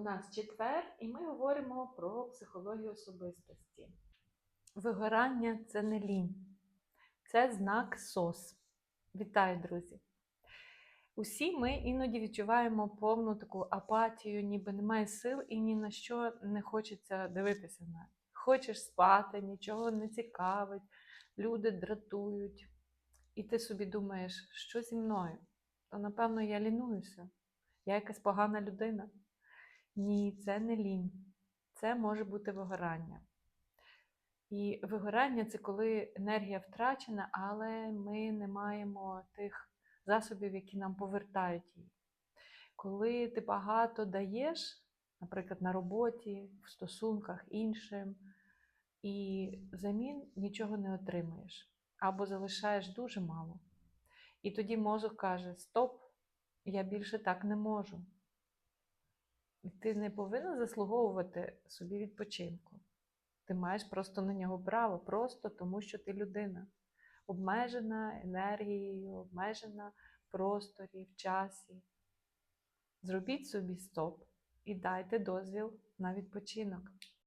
у нас четвер, і ми говоримо про психологію особистості. Вигорання це не лінь, це знак СОС. Вітаю, друзі! Усі ми іноді відчуваємо повну таку апатію, ніби немає сил і ні на що не хочеться дивитися навіть. Хочеш спати, нічого не цікавить, люди дратують. І ти собі думаєш, що зі мною? То, напевно, я лінуюся. Я якась погана людина. Ні, це не лінь. Це може бути вигорання. І вигорання це коли енергія втрачена, але ми не маємо тих засобів, які нам повертають її. Коли ти багато даєш, наприклад, на роботі, в стосунках іншим, і взамін нічого не отримаєш, або залишаєш дуже мало. І тоді мозок каже: Стоп, я більше так не можу. Ти не повинен заслуговувати собі відпочинку. Ти маєш просто на нього право, просто тому що ти людина, обмежена енергією, обмежена в просторі, в часі. Зробіть собі стоп і дайте дозвіл на відпочинок.